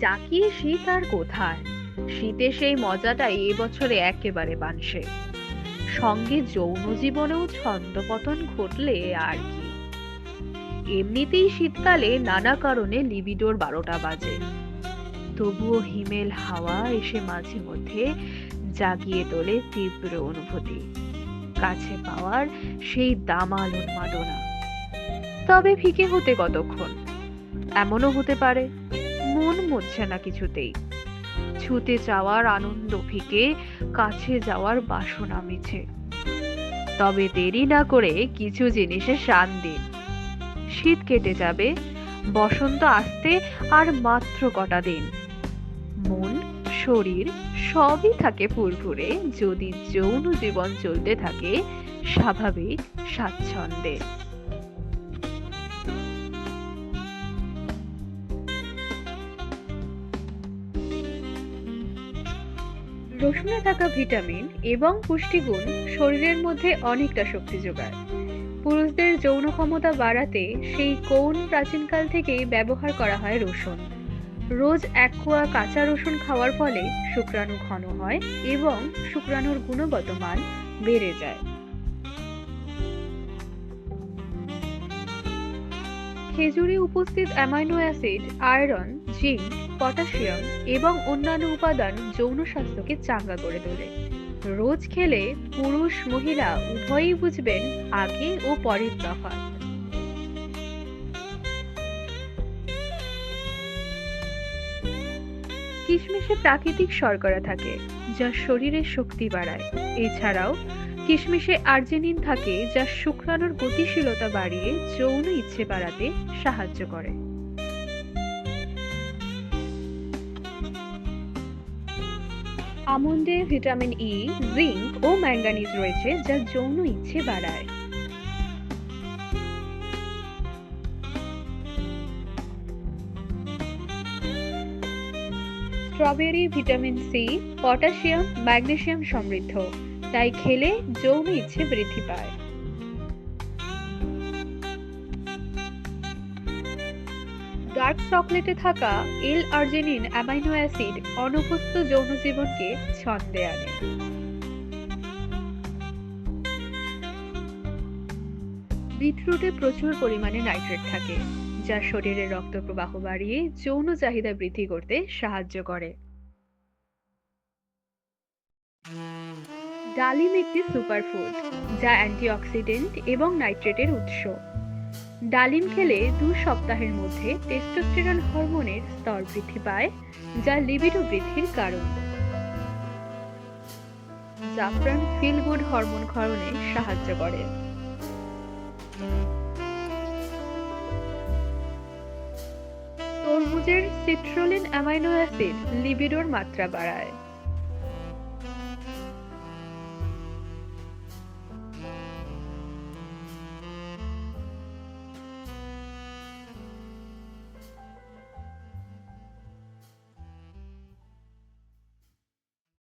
জাকিয়ে শীত আর কোথায়? শীতে সেই মজাটাই এবছরে একেবারে বানসে। সঙ্গে যৌন জীবনেও ছন্দপতন ঘটলে আর কি। এমনিতেই শীতকালে নানা কারণে লিবিডোর বারোটা বাজে। তবুও হিমেল হাওয়া এসে মাঝে মধ্যে জাগিয়ে তোলে তীব্র অনুভূতি। কাছে পাওয়ার সেই দামাল উন্মাদনা। তবে ফিকে হতে কতক্ষণ? এমনও হতে পারে। মন মরছে না কিছুতেই। ছুতে যাওয়ার আনন্দ ফিকে কাছে যাওয়ার বাসনা মিছে। তবে দেরি না করে কিছু জিনিসে শান দিন। শীত কেটে যাবে, বসন্ত আসতে আর মাত্র কটা দিন। মন, শরীর সবই থাকে ফুরফুরে, যদি যৌন জীবন চলতে থাকে, স্বাভাবিক স্বাচ্ছন্দ্যে। রসুনে থাকা ভিটামিন এবং পুষ্টিগুণ শরীরের মধ্যে অনেকটা শক্তি যোগায়। পুরুষদের যৌন ক্ষমতা বাড়াতে সেই কোন প্রাচীনকাল থেকেই ব্যবহার করা হয় রসুন। রোজ এক কোয়া কাঁচা রসুন খাওয়ার ফলে শুক্রাণু ঘন হয় এবং শুক্রাণুর গুণগত মান বেড়ে যায়। খেজুরে উপস্থিত amino acid, iron, zinc potassium এবং অন্যান্য উপাদান যৌন স্বাস্থ্যকে চাঙ্গা করে তোলে। রোজ খেলে পুরুষ মহিলা উভয়ই বুঝবেন আগে ও পরের তফাৎ। কিশমিশে প্রাকৃতিক শর্করা থাকে, যা শরীরের শক্তি বাড়ায়। এছাড়াও, কিশমিশে আর্জেনিন থাকে, যা শুক্রাণুর গতিশীলতা বাড়িয়ে যৌন ইচ্ছে বাড়াতে সাহায্য করে। আমন্ডে, ভিটামিন ই জিঙ্ক ও ম্যাঙ্গানিজ রয়েছে যা যৌন ইচ্ছে বাড়ায়। Strawberry, vitamin C potassium, magnesium সমৃদ্ধ। তাই খেলে যৌন ইচ্ছে বৃদ্ধি পায়। ডার্ক চকলেটে থাকা এল আর্জেনিন অ্যামাইনো অ্যাসিড অনভ্যস্ত যৌন জীবনকে ছন্দে আনে। বিটরুটে প্রচুর পরিমাণে নাইট্রেট থাকে, যা শরীরে রক্ত প্রবাহ বাড়িয়ে যৌন চাহিদা বৃদ্ধি করতে সাহায্য করে। ডালিম একটি সুপারফুড যা অ্যান্টিঅক্সিডেন্ট এবং নাইট্রেটের উৎস। ডালিম খেলে দু সপ্তাহের মধ্যে টেস্টোস্টেরন হরমোনের স্তর বৃদ্ধি পায়, যা লিবিডো বৃদ্ধির কারণ। জাফরান ফিল গুড হরমোন ক্ষরণে সাহায্য করে। তরমুজের সিট্রোলিন অ্যামাইনো অ্যাসিড লিবিডোর মাত্রা বাড়ায়।